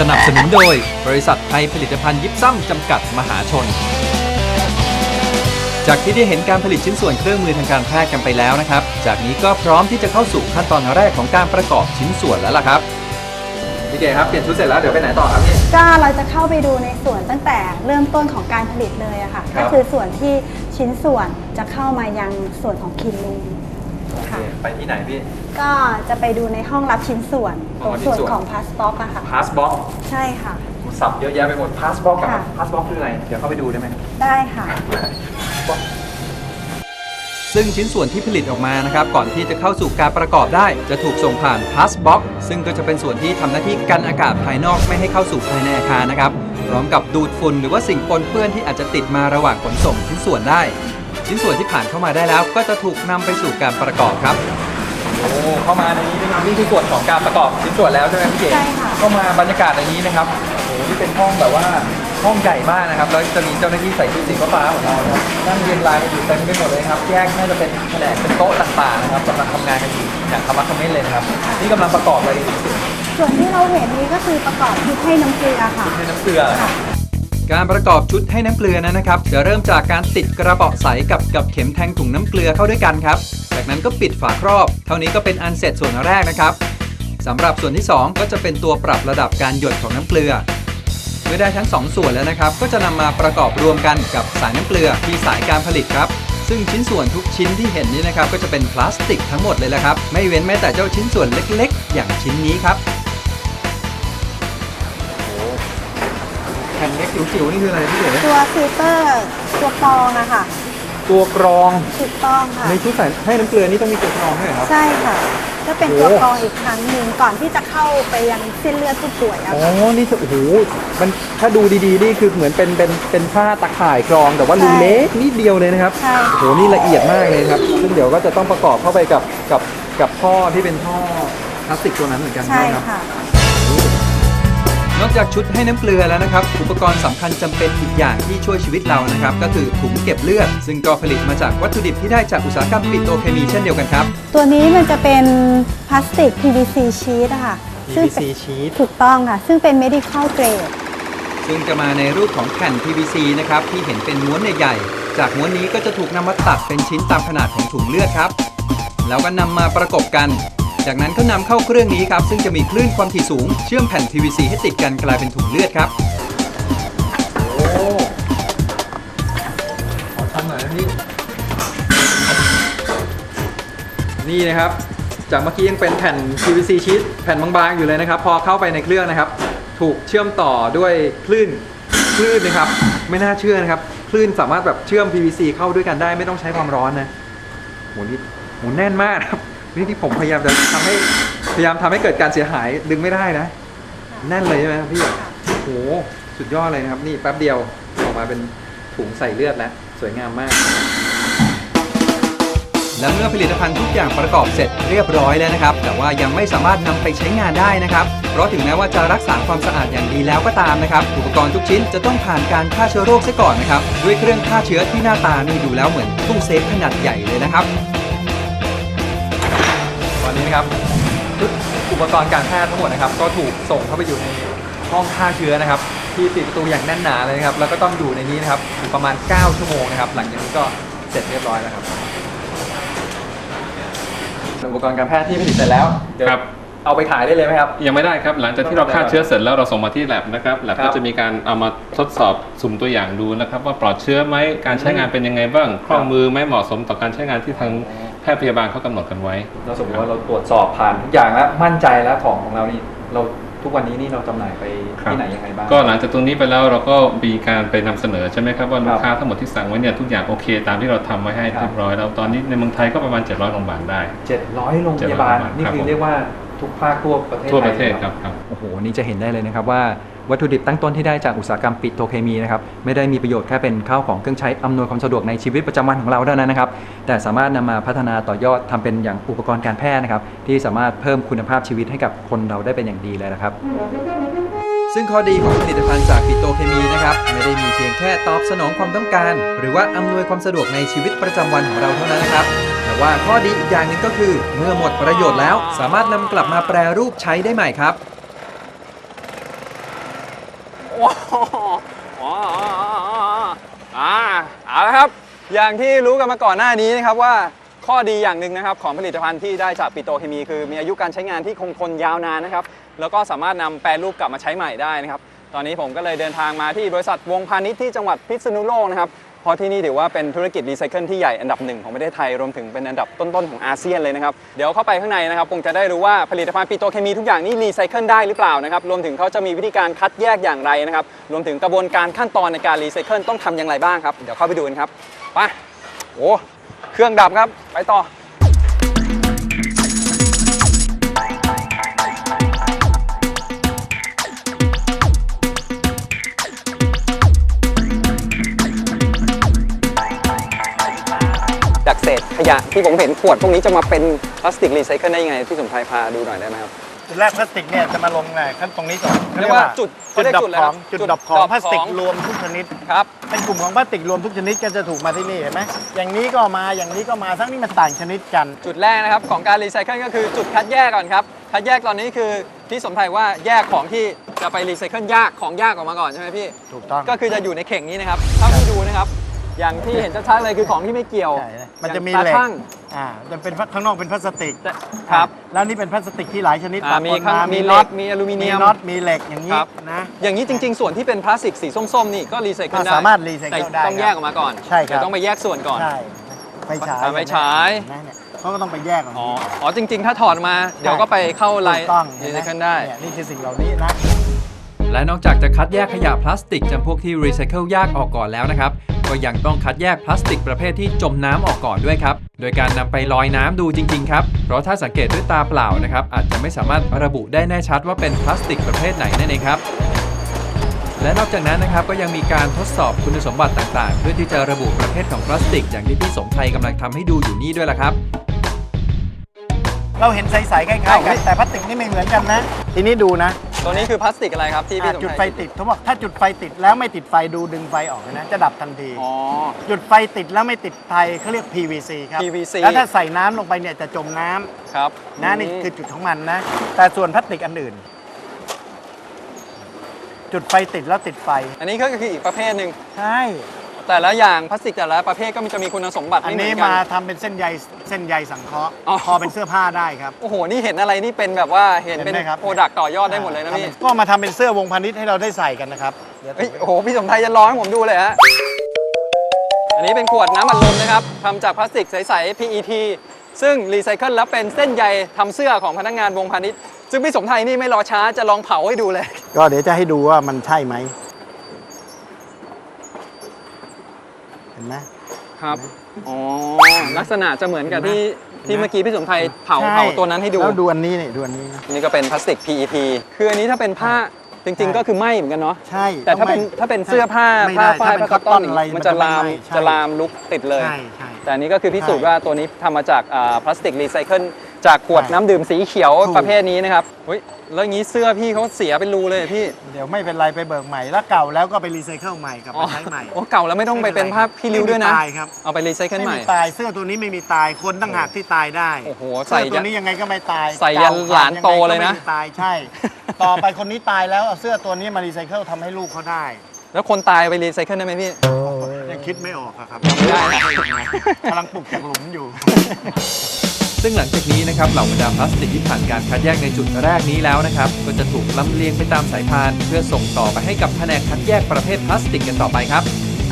สนับสนุนโดย บริษัทไทยผลิตภัณฑ์ยิปซัมจำกัดมหาชน จากที่ได้เห็นการผลิตชิ้นส่วนเครื่องมือทางการแพทย์กันไปแล้วนะครับ จากนี้ก็พร้อมที่จะเข้าสู่ขั้นตอนแรกของการประกอบชิ้นส่วนแล้วล่ะครับพี่เก๋ครับเปลี่ยนชุดเสร็จแล้วเดี๋ยวไปไหนต่อครับพี่ ก็เราจะเข้าไปดูในส่วนตั้งแต่เริ่มต้นของการผลิตเลยอะค่ะ ครับ ก็คือส่วนที่ชิ้นส่วนจะเข้ามายังส่วนของคินลูม ค่ะ ไปที่ไหนพี่ ก็จะไปดูในห้องรับชิ้นส่วนห้ตองรรังบชิ้นส่วนส่วน ของพาสบ็อกอะค่ะ พาสบ็อกใช่ค่ะ สับเยอะแยะไปหมดพาสบ็อกกับค่ะ พาสบ็อกคืออะไรเดี๋ยวเข้าไปดูได้ไหม ได้ค่ะ ซึ่งชิ้นส่วนที่ผลิตออกมานะครับ ก่อนที่จะเข้าสู่การประกอบได้ จะถูกส่งผ่านพาสบ็อกซึ่งก็จะเป็นส่วนที่ทำหน้าที่กันอากาศภายนอกไม่ให้เข้าสู่ภายในอาคารนะครับ พร้อมกับดูดฝุ่นหรือว่าสิ่งปนเปื้อนที่อาจจะติดมาระหว่างขนส่งชิ้นส่วนได้ ชิ้นส่วนที่ผ่านเข้ามาได้แล้ว ก็จะถูกนำไปสู่การประกอบครับ โอ้เข้ามาในนี้นะครับนี่คือส่วนของการประกอบชิ้นส่วนแล้วใช่ไหมพี่เก๋ใช่ค่ะ เข้ามาบรรยากาศในนี้นะครับโอ้โหนี่เป็นห้องแบบว่าห้องใหญ่มากนะครับแล้วจะมีเจ้าหน้าที่ใส่ชุดสีฟ้าๆของเรานะครับนั่งเรียงรายกันอยู่เต็มไปหมดเลยครับแยกน่าจะเป็นแผนกเป็นโต๊ะต่างๆนะครับกำลังทำงานกันอยู่อย่างคำว่าคอมเมนต์เลยนะครับนี่กำลังประกอบอะไรอยู่ส่วนที่เราเห็นนี้ก็คือประกอบชุดให้น้ำเกลือค่ะให้น้ำเกลือครับ การประกอบชุดให้น้ำเกลือนั้นนะครับ จะเริ่มจากการติดกระเป๋าใสกับกับเข็มแทงถุงน้ำเกลือเข้าด้วยกันครับ จากนั้นก็ปิดฝาครอบ เท่านี้ก็เป็นอันเสร็จส่วนแรกนะครับสำหรับส่วนที่ 2 ก็จะเป็นตัวปรับระดับการหยดของน้ำเกลือ เมื่อได้ทั้ง 2 ส่วนแล้วนะครับ ก็จะนำมาประกอบรวมกันกับสายน้ำเกลือที่สายการผลิตครับซึ่งชิ้นส่วนทุกชิ้นที่เห็นนี้นะครับก็จะเป็นพลาสติกทั้งหมดเลยละครับ ไม่เว้นแม้แต่เจ้าชิ้นส่วนเล็กๆ อย่างชิ้นนี้ครับ นเล็กจิ๋วๆนี่คืออะไรพี่เอ๋ตัวฟิลเตอร์ตัวกรองอะค่ะตัวกรองถูกต้องค่ะในชุดใส่ให้น้ำเกลือนี่ต้องมีตัวกรองด้วยเหรอครับ ใช่ค่ะ ก็เป็นโอ้ตัวกรองอีกครั้งหนึ่งก่อนที่จะเข้าไปยังเส้นเลือดผู้ป่วยอะอ๋ค่ะ อนี่จะโอ้โหมันถ้าดูดีๆนี่คือเหมือนเป็นเป็นเป็นผ้าตะข่ายกรองแต่ว่ารูใช่เล็กนิดเดียวเลยนะครับใช่ โอ้โหนี่ละเอียดมากเลยครับ ซึ่งเดี๋ยวก็จะต้องประกอบเข้าไปกับกับกับท่อที่เป็นท่อพลาสติกตัวนั้นเหมือนกันใช่ไหมครับ ค่ะ นอกจากชุดให้น้ำเกลือแล้วนะครับ อุปกรณ์สำคัญจำเป็นอีกอย่างที่ช่วยชีวิตเรานะครับ ก็คือถุงเก็บเลือด ซึ่งก็ผลิตมาจากวัตถุดิบที่ได้จากอุตสาหกรรมปิโตรเคมีเช่นเดียวกันครับ ตัวนี้มันจะเป็นพลาสติก PVC sheet อะค่ะซึ่งเป็น PVC sheet ถูกต้องค่ะ ซึ่งเป็น medical grade ซึ่งจะมาในรูปของแผ่น PVC นะครับที่เห็นเป็นม้วนใหญ่ๆจากม้วนนี้ก็จะถูกนำมาตัดเป็นชิ้นตามขนาดของถุงเลือดครับ แล้วก็นำมาประกบกัน จากนั้นก็นำเข้าเครื่องนี้ครับ ซึ่งจะมีคลื่นความถี่สูง เชื่อมแผ่น PVC ให้ติดกันกลายเป็นถุงเลือดครับโอ้ขอทำหน่อยนะพี่นี่นะครับ จากเมื่อกี้ยังเป็นแผ่น PVC ชีตแผ่นบางๆอยู่เลยนะครับ พอเข้าไปในเครื่องนะครับ ถูกเชื่อมต่อด้วยคลื่นคลื่นนะครับ ไม่น่าเชื่อนะครับ คลื่นสามารถแบบเชื่อม PVC เข้าด้วยกันได้ไม่ต้องใช้ความร้อนนะโหนี่โหแน่นมากครับ นี่ที่ผมพยายามจะทำให้พยายามทำให้เกิดการเสียหายดึงไม่ได้นะ แน่นเลยใช่ไหมครับพี่โหสุดยอดเลยนะครับ นี่แป๊บเดียวออกมาเป็นถุงใส่เลือดแล้วสวยงามมาก และเมื่อผลิตภัณฑ์ทุกอย่างประกอบเสร็จเรียบร้อยแล้วนะครับ แต่ว่ายังไม่สามารถนำไปใช้งานได้นะครับ เพราะถึงแม้ว่าจะรักษาความสะอาดอย่างดีแล้วก็ตามนะครับ อุปกรณ์ทุกชิ้นจะต้องผ่านการฆ่าเชื้อโรคซะก่อนนะครับ ด้วยเครื่องฆ่าเชื้อที่หน้าตานี่ดูแล้วเหมือนตู้เซฟขนาดใหญ่เลยนะครับตอ นนี้นะครับชุดอุปกรณ์การแพทย์ทั้งหมดนะครับ ก็ถูกส่งเข้าไปอยู่ในห้องฆ่าเชื้อนะครับ ที่ปิดประตูอย่างแน่นหนาเลยนะครับ แล้วก็ต้องอยู่ในนี้นะครับอยู่ประมาณ 9 ชั่วโมงนะครับ หลังจากนี้ก็เสร็จเรียบร้อยแล้วครับอุปกรณ์การแพทย์ที่ผลิตเสร็จแล้วเดี๋ยวครับ เอาไปขายได้เลยไหมครับ ยังไม่ได้ครับ หลังจากที่เราฆ่าเชื้อเสร็จแล้วเราส่งมาที่ lab นะครับ lab ครับก็จะมีการเอามาทดสอบสุ่มตัวอย่างดูนะครับ ว่าปลอดเชื้อไหมการใช้งานเป็นยังไงบ้างคล่องมือไหมเหมาะสมต่อการใช้งานที่ทาง แพทย์พยาบาลเขากำหนดกันไว้ เราสมมติว่าเราตรวจสอบผ่านทุกอย่างแล้วมั่นใจแล้วของของเรานี่เราทุกวันนี้นี่เราจำหน่ายไปครับที่ไหนยังไงบ้าง ก็หลังจากตรงนี้ไปแล้วเราก็มีการไปนำเสนอใช่ไหมครับว่าครับลูกค้าทั้งหมดที่สั่งไว้เนี่ยทุกอย่างโอเค ตามที่เราทำไว้ให้ครับ เรียบร้อยแล้วตอนนี้ในเมืองไทยก็ประมาณ 700โรงพยาบาลได้700โรงพยาบาล700นี่ครับคือผม เรียกว่าทุกภาคทั่วประเทศทั่วประไทเทยศลยครับครับ โอ้โหนี่จะเห็นได้เลยนะครับว่า วัตถุดิบตั้งต้นที่ได้จากอุตสาหกรรมปิโตรเคมีนะครับไม่ได้มีประโยชน์แค่เป็นข้าวของเครื่องใช้อำนวยความสะดวกในชีวิตประจำวันของเราเท่านั้นนะครับ แต่สามารถนำมาพัฒนาต่อยอดทำเป็นอย่างอุปกรณ์การแพทย์นะครับ ที่สามารถเพิ่มคุณภาพชีวิตให้กับคนเราได้เป็นอย่างดีเลยนะครับ ซึ่งข้อดีของผลิตภัณฑ์จากปิโตรเคมีนะครับไม่ได้มีเพียงแค่ตอบสนองความต้องการ หรือว่าอำนวยความสะดวกในชีวิตประจำวันของเราเท่านั้นนะครับแต่ว่าข้อดีอีกอย่างหนึ่งก็คือ เมื่อหมดประโยชน์แล้ว สามารถนำกลับมาแปรรูปใช้ได้ใหม่ครับ โอ้โหอ๋ออ๋ออ๋ออ๋ออ่าเอาละครับ อย่างที่รู้กันมาก่อนหน้านี้นะครับว่าข้อดีอย่างหนึ่งนะครับของผลิตภัณฑ์ที่ได้จากปิโตรเคมี คือมีอายุการใช้งานที่คงทนยาวนานนะครับ แล้วก็สามารถนำแปรรูปกลับมาใช้ใหม่ได้นะครับ ตอนนี้ผมก็เลยเดินทางมาที่บริษัทวงพาณิชย์ที่จังหวัดพิษณุโลกนะครับ เพราะที่นี่ถือว่าเป็นธุรกิจรีไซเคิลที่ใหญ่อันดับหนึ่งของประเทศไทย รวมถึงเป็นอันดับต้นๆของอาเซียนเลยนะครับ เดี๋ยวเข้าไปข้างในนะครับคงจะได้รู้ว่าผลิตภัณฑ์ปิโตรเคมีทุกอย่างนี่รีไซเคิลได้หรือเปล่านะครับ รวมถึงเขาจะมีวิธีการคัดแยกอย่างไรนะครับ รวมถึงกระบวนการขั้นตอนในการรีไซเคิลต้องทำอย่างไรบ้างครับ เดี๋ยวเข้าไปดูกันครับ ไป โอ้ เครื่องดับครับ ไปต่อ ขยะที่ผมเห็นขวดพวกนี้จะมาเป็นพลาสติกรีไซเคิลได้ยังไงพี่สมชายพาดูหน่อยได้ไหมครับ จุดแรกพลาสติกเนี่ยจะมาลงในขั้นตรงนี้ก่อนเขเรียกว่าจุดจุดเขาเรียกดับจุดอะไรขครัอบงจุดดับขจุอดงดับพลาสติกของรวมทุกชนิดครับเป็นกลุ่มของพลาสติกรวมทุกชนิดก็จะถูกมาที่นี่เห็นไหมอย่างนี้ก็มาอย่างนี้ก็มาทั้งนี้มันต่างชนิดกัน จุดแรกนะครับของการรีไซเคิลก็คือจุดคัดแยกก่อนครับคัดแยกตอนนี้คือพี่สมไทยว่าแยกของที่จะไปรีไซเคิลยากของยากออกมาก่อนใช่ไหมพี่ถูกต้องก็คือจะอยู่ในเข่งนี้นะครับเท่าที่ดูนะครับ อย่างที่เห็นชัดๆเลยคือของที่ไม่เกี่ยวใช่มันจะมีอย่างเหล็กตาช่างอ่าจะเป็นข้างนอกเป็นพลาสติกแต่ครับ แล้วนี่เป็นพลาสติกที่หลายชนิดอ่าปะมีปนข้างมามีมีเหล็กมีอลูมิเนียม มีน็อตมีเหล็กอย่างนี้ครับ นะอย่างนี้จริงๆ ส่วนที่เป็นพลาสติกสีส้มๆ นี่ก็รีไซเคิลได้สามารถรีไซเคิลแต่ได้ต้องแยกออกมาก่อนใช่ครับเดี๋ยวต้องไปแยกส่วนก่อน ใช่ไฟฉายอ่าไฟฉาย เห็นไหมเนี่ยเขาก็ต้องไปแยกออกอ๋ออ๋อจริง ๆ ถ้าถอดมาเดี๋ยวก็ไปเข้าไลถูน์กต้องรีเห็นไซไหมเคิลได้เนี่ยนี่คือสิ่งเหล่านี้นะ และนอกจากจะคัดแยกขยะพลาสติกจำพวกที่รีไซเคิลยากออกก่อนแล้วนะครับ ก็ยังต้องคัดแยกพลาสติกประเภทที่จมน้ำออกก่อนด้วยครับ โดยการนำไปลอยน้ำดูจริงๆครับ เพราะถ้าสังเกตด้วยตาเปล่านะครับ อาจจะไม่สามารถระบุได้แน่ชัดว่าเป็นพลาสติกประเภทไหนนั่นเองครับและนอกจากนั้นนะครับก็ยังมีการทดสอบคุณสมบัติต่างๆ เพื่อที่จะระบุประเภทของพลาสติก อย่างที่พี่สมชัยกำลังทำให้ดูอยู่นี่ด้วยล่ะครับ เราเห็นใสๆคล้ายๆกันแต่พลาสติกนี่ไม่เหมือนกันนะ ทีนี้ดูนะ ตัวนี้คือพลาสติกอะไรครับที่พี่อะสมจุดชัยไฟติดเขาบอกถ้าจุดไฟติดแล้วไม่ติดไฟดูดึงไฟออกเลยนะ จะดับทันที อ๋อ จุดไฟติดแล้วไม่ติดไฟเขาเรียก PVC ครับ PVC แล้วถ้าใส่น้ำลงไปเนี่ยจะจมน้ำครับนะนี่คือจุดของมันนะ แต่ส่วนพลาสติกอันอื่น จุดไฟติดแล้วติดไฟ อันนี้ก็คืออีกประเภทหนึ่งใช่ แต่ละอย่างพลาสติกแต่ละประเภทก็มีจะมีคุณสมบัติอันไม่เหมืนี้อนกัมาน ทำเป็นเส้นใยเส้นใยสังเคราะห์อ๋อ พอเป็นเสื้อผ้าได้ครับ โอ้โห นี่เห็นอะไรนี่เป็นแบบว่าเห็นเป็นเห็นไหมครับ โปรดักต์ต่อยอดได้หมดเลยนะพี่ก็มาทำเป็นเสื้อวงพาณิชย์ให้เราได้ใส่กันนะครับเดี๋ยวเฮ้ยโอ้โห พี่สมไทยจะร้องให้ผมดูเลยฮะ อันนี้เป็นขวดน้ำอัดลมนะครับทำจากพลาสติกใส ๆ PET ซึ่งรีไซเคิลแล้วเป็นเส้นใยทำเสื้อของพนักงานวงพาณิชย์ ซึ่งพี่สมไทยนี่ไม่รอช้าจะลองเผาให้ดูเลย ก็เดี๋ยวจะให้ดูว่ามันใช่ไหม ห็นไหมครับ อ๋อ ลักษณะจะเหมือนกับที่เห็นไหมที่เมื่อกี้พี่สมไทยเผาใช่เผาตัวนั้นให้ดูแล้วดูอันนี้นี่ดูอันนี้นะนี่ก็เป็นพลาสติก PET คืออันนี้ถ้าเป็นผ้าจริง ๆ ก็คือไหมเหมือนกันเนาะใช่ แต่ถ้าเป็นองไม่ถ้าเป็นเสื้อผ้าไม่ผ้าได้ฝ้ายถ้าเป็นผ้าคอตตอนคอตตอนอะไรมันจะลามมันจะไม่ไหม้ใช่จะลามลุกติดเลยใช่ใช่แต่อันนี้ก็คือพิสูจน์ใช่ว่าตัวนี้ทำมาจากอ่าพลาสติกรีไซเคิล จากขวดใช่น้ำดื่มสีเขียวถูกประเภทนี้นะครับเฮ้ยแล้วอย่างนี้เสื้อพี่เขาเสียเป็นรูเลยพี่ เดี๋ยวไม่เป็นไรไปเบิกใหม่แล้วเก่าแล้วก็ไปรีไซเคิลใหม่กลับมาใช้ใหม่โอ้เก่าแล้วไม่ต้องไปเป็นภาพพี่ริ้วด้วยนะ ไม่มีตายครับเอาไปรีไซเคิลไม่ใหม่ มีตายเสื้อตัวนี้ไม่มีตายคนตั้งหากที่ตายได้โอ้โหเสื้อใส่ตัวนี้ยังไงก็ไม่ตายใส่ยันก่หลานโตเลยนะงไงก็ไม่มีตายใช่ ต่อไปคนนี้ตายแล้วเอาเสื้อตัวนี้มารีไซเคิลทำให้ลูกเขาได้แล้วคนตายไปรีไซเคิลได้ไหมพี่ ยังคิดไม่ออกอะครับยังไม่ได้นะ กำลังปลุกจากหลุมอยู่ ซึ่งหลังจากนี้นะครับเหล่าบรรดาพลาสติกที่ผ่านการคัดแยกในจุดแรกนี้แล้วนะครับ ก็จะถูกลำเลียงไปตามสายพาน เพื่อส่งต่อไปให้กับแผนกคัดแยกประเภทพลาสติกกันต่อไปครับ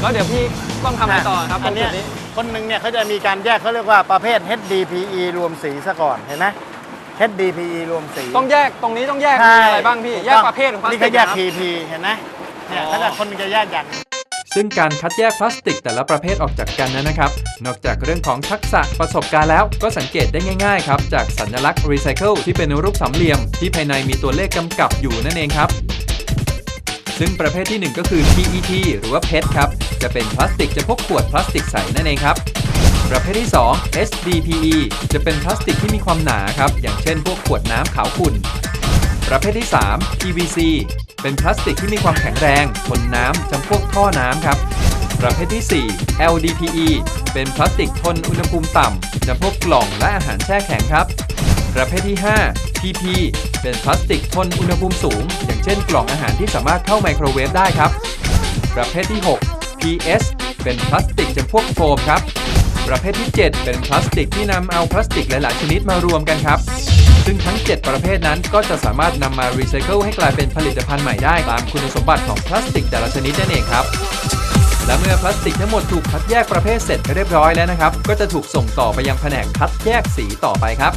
แล้วเดี๋ยวพี่ต้องทำอะไรต่อครับตอัรนงเนี้จุยดนี้ คนหนึ่งเนี่ยเขาจะมีการแยกเขาเรียกว่าประเภท HDPE รวมสีซะก่อนเห็นไหม HDPE รวมสีต้องแยกตรงนี้ต้องแยกใช่มีอะไรบ้างพี่ถูแยกประเภทของพลาสนี่ติก็กแยก นะครับ PP เห็นไหมเนี่ยอ๋อ เขาจะคนหนึงจะแยกอย่าง ซึ่งการคัดแยกพลาสติกแต่ละประเภทออกจากกันนั้นนะครับ นอกจากเรื่องของทักษะประสบการณ์แล้ว ก็สังเกตได้ง่ายๆครับ จากสัญลักษณ์รีไซเคิลที่เป็นรูปสามเหลี่ยม ที่ภายในมีตัวเลขกำกับอยู่นั่นเองครับซึ่งประเภทที่ 1 ก็คือ PET หรือว่า PET ครับ จะเป็นพลาสติกจะพวกขวดพลาสติกใสนั่นเองครับ ประเภทที่ 2 SDPE จะเป็นพลาสติกที่มีความหนาครับ อย่างเช่นพวกขวดน้ำขาวขุ่น ประเภทที่ 3 PVC เป็นพลาสติกที่มีความแข็งแรงทนน้ำจำพวกท่อน้ำครับ ประเภทที่ 4 LDPE เป็นพลาสติกทนอุณหภูมิต่ำจำพวกกล่องและอาหารแช่แข็งครับ ประเภทที่ 5 PP เป็นพลาสติกทนอุณหภูมิสูง อย่างเช่นกล่องอาหารที่สามารถเข้าไมโครเวฟได้ครับ ประเภทที่ 6 PS เป็นพลาสติกจำพวกโฟมครับ ประเภทที่ 7 เป็นพลาสติกที่นำเอาพลาสติกหลาย ๆ ชนิดมารวมกันครับ ซึ่งทั้ง 7 ประเภทนั้นก็จะสามารถนำมารีไซเคิลให้กลายเป็นผลิตภัณฑ์ใหม่ได้ตามคุณสมบัติของพลาสติกแต่ละชนิดนั่นเองครับและเมื่อพลาสติกทั้งหมดถูกคัดแยกประเภทเสร็จเรียบร้อยแล้วนะครับ ก็จะถูกส่งต่อไปยังแผนกคัดแยกสีต่อไปครับ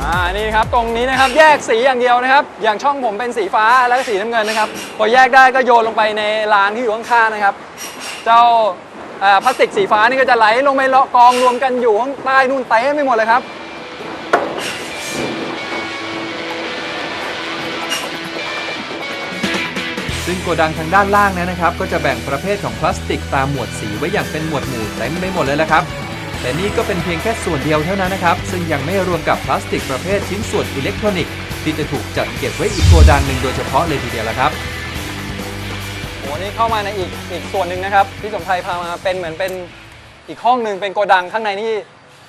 อ่านี่ครับตรงนี้นะครับแยกสีอย่างเดียวนะครับ อย่างช่องผมเป็นสีฟ้าแล้วก็สีน้ำเงินนะครับ พอแยกได้ก็โยนลงไปในรางที่อยู่ข้างๆนะครับ เจ้าอ่าพลาสติกสีฟ้านี่ก็จะไหลลงไปเลาะกองรวมกันอยู่ข้างใต้นู่นเต็มไปหมดเลยครับ ซึ่งโกดังทางด้านล่างนั้นนะครับ ก็จะแบ่งประเภทของพลาสติกตามหมวดสีไว้อย่างเป็นหมวดหมู่เต็มไปหมดเลยละครับ แต่นี่ก็เป็นเพียงแค่ส่วนเดียวเท่านั้นนะครับ ซึ่งยังไม่รวมกับพลาสติกประเภทชิ้นส่วนอิเล็กทรอนิกส์ที่จะถูกจัดเก็บไว้อีกโกดังหนึ่งโดยเฉพาะเลยทีเดียวละครับโอ้นี่เข้ามาในอีกอีกส่วนหนึ่งนะครับพี่สมไทยพามาเป็นเหมือนเป็นอีกห้องหนึ่งเป็นโกดังข้างในนี่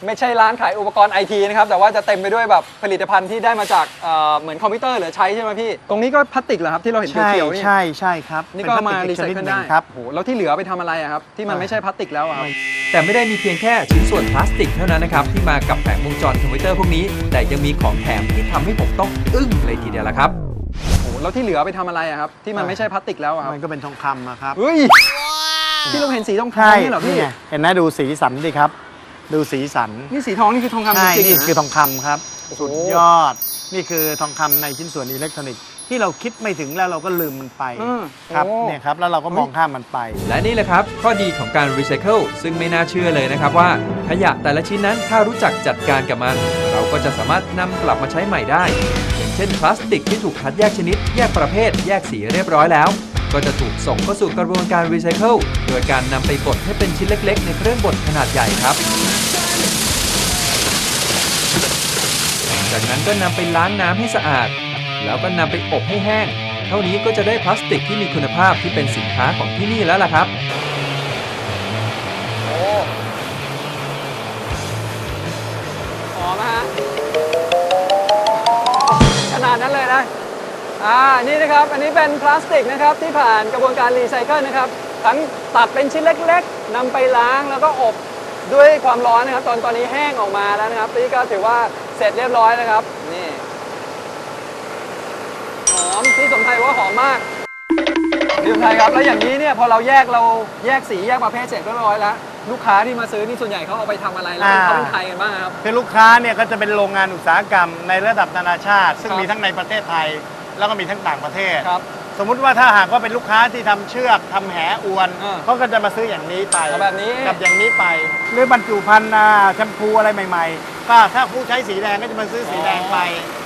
ไม่ใช่ร้านขายอุปกรณ์ไอทีนะครับ แต่ว่าจะเต็มไปด้วยแบบผลิตภัณฑ์ที่ได้มาจากเอ่อเหมือนคอมพิวเตอร์เหลือใช้ใช่ไหมพี่ ตรงนี้ก็พลาสติกเหรอครับที่เราเห็นใช่เขียวๆนี่ ใช่ใช่ครับนี่ก็เอามาเป็นพรีลสไซติกชเคิลนิดหได้นึ่งครับโอ้โห แล้วที่เหลือไปทำอะไรอะครับ ที่มันไม่ใช่พลาสติกแล้วอะครับ แต่ไม่ได้มีเพียงแค่ชิ้นส่วนพลาสติกเท่านั้นนะครับ ที่มากับแผงวงจรคอมพิวเตอร์พวกนี้ แต่ยังมีของแถมที่ทำให้ผมต้องอึ้งเลยทีเดียวละครับโอ้โหแล้วที่เหลือไปทำอะไรอะครับ ที่มันไม่ใช่พลาสติกแล้วอะครับมันก็เป็นทองคำอะครับเฮ้ยที่เราเห็นสีทองใช่คำนี่เหรอพี่นี่ไงเห็นไหมดูสีสันดิครับ ดูสีสันนี่สีทองนี่คือทองคำจใช่ริงๆนี่เหรอคือทองคำครับ โอ้โหสุดยอด นี่คือทองคำในชิ้นส่วนอิเล็กทรอนิกส์ที่เราคิดไม่ถึงแล้วเราก็ลืมมันไปอืมครับโอ้ เนี่ยครับแล้วเราก็มองข้ามมันไป และนี่แหละครับ ข้อดีของการรีไซเคิลซึ่งไม่น่าเชื่อเลยนะครับว่า ขยะแต่ละชิ้นนั้นถ้ารู้จักจัดการกับมัน เราก็จะสามารถนำกลับมาใช้ใหม่ได้ อย่างเช่นพลาสติกที่ถูกคัดแยกชนิด แยกประเภท แยกสีเรียบร้อยแล้ว ก็จะถูกส่งเข้าสู่กระบวนการรีไซเคิลโดยการนำไปบดให้เป็นชิ้นเล็ก ๆ ในเครื่องบดขนาดใหญ่ครับ จากนั้นก็นำไปล้างน้ำให้สะอาด แล้วก็นำไปอบให้แห้ง เท่านี้ก็จะได้พลาสติกที่มีคุณภาพที่เป็นสินค้าของที่นี่แล้วล่ะครับโอ้หอมฮะขนาดนั้นเลยนะอ่านี่นะครับอันนี้เป็นพลาสติกนะครับที่ผ่านกระบวนการรีไซเคิลนะครับทั้งตัดเป็นชิ้นเล็ก ๆนำไปล้างแล้วก็อบด้วยความร้อนนะครับ ตอนตอนนี้แห้งออกมาแล้วนะครับนี่ก็ถือว่า เสร็จเรียบร้อยนะครับ นี่หอมที่สมไทยว่าหอมมากพี่สมไทยครับ แล้วอย่างนี้เนี่ยพอเราแยกเราแยกสีแยกประเภทเสร็จเรียบร้อยแล้ว ลูกค้าที่มาซื้อนี่ส่วนใหญ่เขาเอาไปทำอะไรแล้วอ่า เขาเป็นใครกันบ้างครับ คือลูกค้าเนี่ยก็จะเป็นโรงงานอุตสาหกรรมในระดับนานาชาติ ซึ่งครับ มีทั้งในประเทศไทย แล้วก็มีทั้งต่างประเทศ ครับ สมมุติว่าถ้าหากว่าเป็นลูกค้าที่ทำเชือกทำแหอวนอ่าเขาก็จะมาซื้ออย่างนี้ไปเอาแบบนี้ กับอย่างนี้ไป หรือบรรจุภัณฑ์อ่าแชมพูอะไรใหม่ ๆ ก็ถ้าผู้ใช้สีแดงก็จะมาซื้อสีแดงไป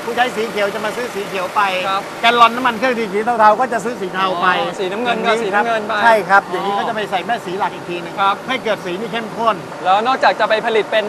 ผู้ใช้สีเขียวจะมาซื้อสีเขียวไป ครับแกลลอนน้ำมันเครื่องดีสีเทาๆก็จะซื้อสีเทาไปอ๋อสีน้ำเงินก็อย่างสีครับน้ำเงินไปใช่ครับ อย่างนี้อ๋อก็จะไปใส่แม่สีหลักอีกทีหนึงครับ ให้เกิดสีที่เข้มข้น แล้วนอกจากจะไปผลิตเป็น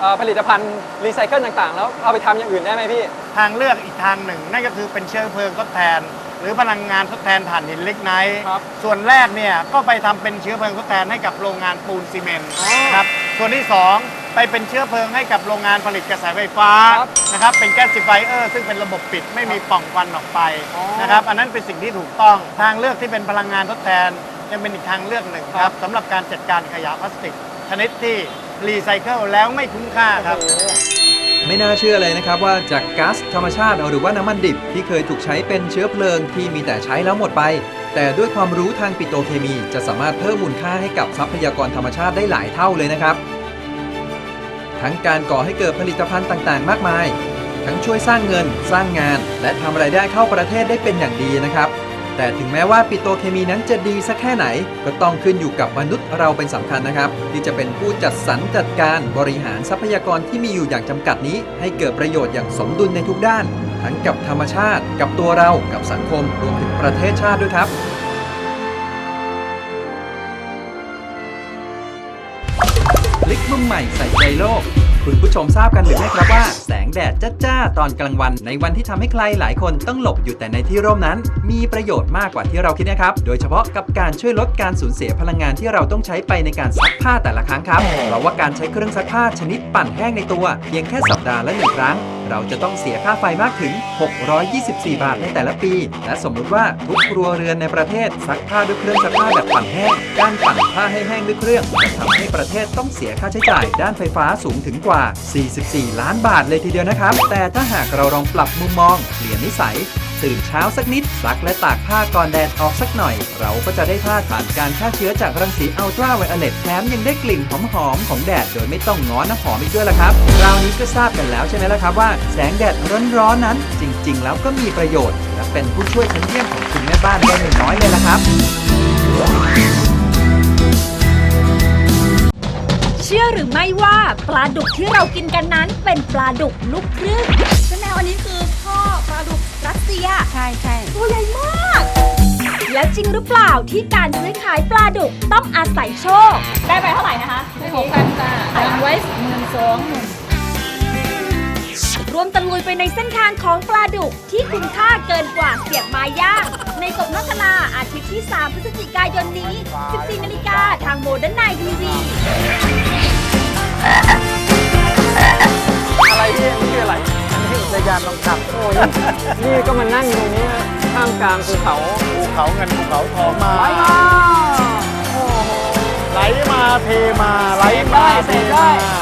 เอ่อผลิตภัณฑ์รีไซเคิลต่างๆ แล้วเอาไปทำอย่างอื่นได้ไหมพี่ ทางเลือกอีกทางหนึ่ง นั่นก็คือเป็นเชื้อเพลิงทดแทน หรือพลังงานทดแทนถ่านหินเล็กไนท์ครับส่วนแรกเนี่ยก็ไปทำเป็นเชื้อเพลิงทดแทนให้กับโรงงานปูนซีเมนต์อ๋อนะครับส่วนที่2 ไปเป็นเชื้อเพลิงให้กับโรงงานผลิตกระแสไฟฟ้าครับนะครับเป็นแก๊สซิไฟเออร์ซึ่งเป็นระบบปิดไม่มีปล่องควันออกไปอ๋อ นะครับอันนั้นเป็นสิ่งที่ถูกต้องทางเลือกที่เป็นพลังงานทดแทนยังเป็นอีกทางเลือกหนึ่งคครัรับบสำหรับการจัดการขยะพลาสติกชนิดที่รีไซเคิลแล้วไม่คุ้มค่าครับโอ้โหไม่น่าเชื่อเลยนะครับว่าจากก๊าซธรรมชาติหรือว่าน้ำมันดิบที่เคยถูกใช้เป็นเชื้อเพลิงที่มีแต่ใช้แล้วหมดไป แต่ด้วยความรู้ทางปิโตรเคมีจะสามารถเพิ่มมูลค่าให้กับทรัพยากรธรรมชาติได้หลายเท่าเลยนะครับ ทั้งการก่อให้เกิดผลิตภัณฑ์ต่างๆ มากมาย ทั้งช่วยสร้างเงิน สร้างงาน และทำรายได้เข้าประเทศได้เป็นอย่างดีนะครับ แต่ถึงแม้ว่าปิโตเคมีนั้นจะดีสักแค่ไหน ก็ต้องขึ้นอยู่กับมนุษย์เราเป็นสำคัญนะครับ ที่จะเป็นผู้จัดสรรจัดการบริหารทรัพยากรที่มีอยู่อย่างจำกัดนี้ ให้เกิดประโยชน์อย่างสมดุลในทุกด้าน ทั้งกับธรรมชาติ กับตัวเรา กับสังคม รวมถึงประเทศชาติด้วยครับ ลิกมุมใหม่ใส่ใจโลก คุณผู้ชมทราบกันหรือไม่ครับว่า แสงแดดจ้าๆตอนกลางวัน ในวันที่ทำให้ใครหลายคนต้องหลบอยู่แต่ในที่ร่มนั้น มีประโยชน์มากกว่าที่เราคิดนะครับ โดยเฉพาะกับการช่วยลดการสูญเสียพลังงานที่เราต้องใช้ไปในการซักผ้าแต่ละครั้งครับเพราะว่าการใช้เครื่องซักผ้าชนิดปั่นแห้งในตัว เพียงแค่สัปดาห์ละหนึ่งครั้ง เราจะต้องเสียค่าไฟมากถึง 624 บาทในแต่ละปี และสมมุติว่าทุกครัวเรือนในประเทศซักผ้าด้วยเครื่องซักผ้าแบบปั่นแห้ง การปั่นผ้าให้แห้งด้วยเครื่องจะทำให้ประเทศต้องเสียค่าใช้จ่ายด้านไฟฟ้าสูงถึงกว่า 44 ล้านบาทเลยทีเดียวนะครับ แต่ถ้าหากเราลองปรับมุมมองเปลี่ยนนิสัย ตื่นเช้าสักนิดซักและตากผ้าก่อนแดดออกสักหน่อย เราก็จะได้ผ้าผ่านการฆ่าเชื้อจากรังสีอัลตราไวโอเลตแถมยังได้กลิ่นหอมๆของแดดโดยไม่ต้องง้อน้ำหอมอีกด้วยล่ะครับคราวนี้ก็ทราบกันแล้วใช่ไหมล่ะครับว่าแสงแดดร้อนๆนั้น จริง ๆ แล้วก็มีประโยชน์ และเป็นผู้ช่วยชั้นเยี่ยมของคุณแม่บ้านได้ไม่น้อยเลยล่ะครับ เชื่อหรือไม่ว่าปลาดุกที่เรากินกันนั้นเป็นปลาดุกลูกครึ่งใช่ไหมอันนี้คือพ่อปลาดุก รัสเซีย ใช่ใช่ตัวใหญ่มาก แล้วจริงหรือเปล่าที่การซื้อขายปลาดุกต้องอาศัยโชค ได้ไปเท่าไหร่นะคะหกพันจ้าขายไว้หมื่นสองรวมตะลุยไปในเส้นทางของปลาดุกที่คุณค่าเกินกว่าเสียบไม้ย่าง ในกบพัฒนาอาทิตย์ที่ 3 พฤศจิกายนนี้ 14นาฬิกาทางโมเดิร์นไนทีวีานลองขับโอ้ยนี่ก็มานั่งอยู่ตรงนี้นะท่ามกลางภูเขาภูเขาเงินภูเขาทองมาไหลมาโอ้โหไหลมาเทมาไหลมาเสเทกได้มา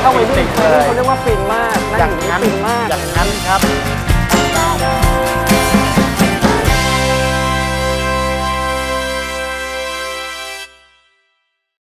เข้าไปที่เขาเรียกว่าฟินมากอนั่ย่างงอยู่นี่นั้นฟินมากอย่างนั้นครับ